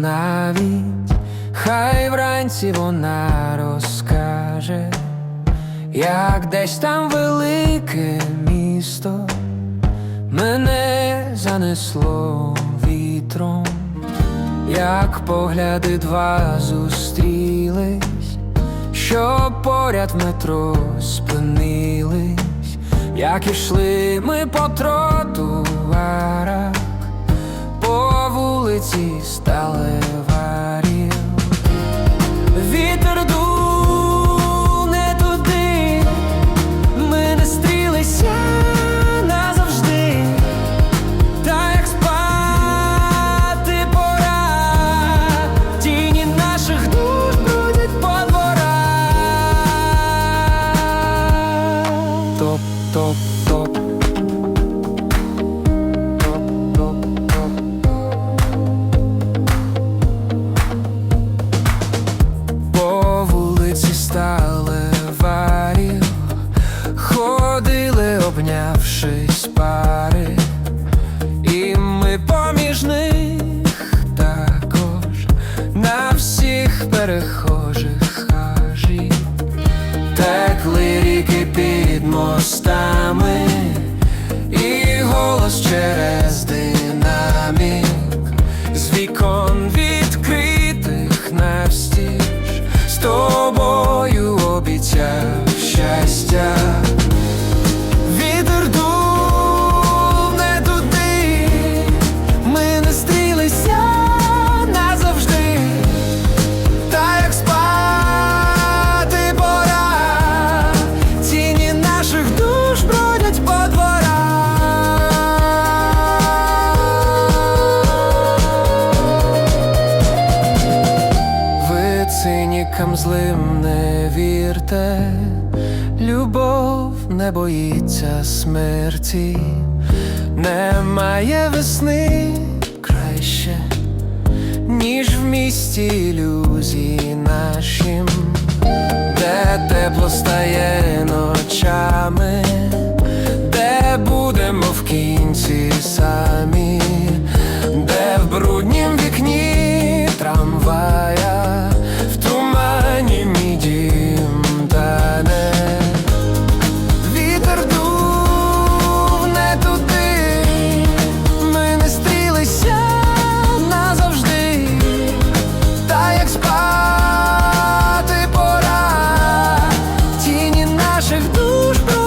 навіть, хай вранці вона розкаже, як десь там велике місто мене занесло вітром, як погляди два зустрілись, що поряд в метро спинились, як ішли ми по тротуарах, перехожих хажі текли ріки під мостами, і голос через динамік. З вікон злим не вірте, любов не боїться смерті, немає весни краще ніж в місті ілюзії нашім, де тепло стає ночами, де будемо в кінці самі. наших душ.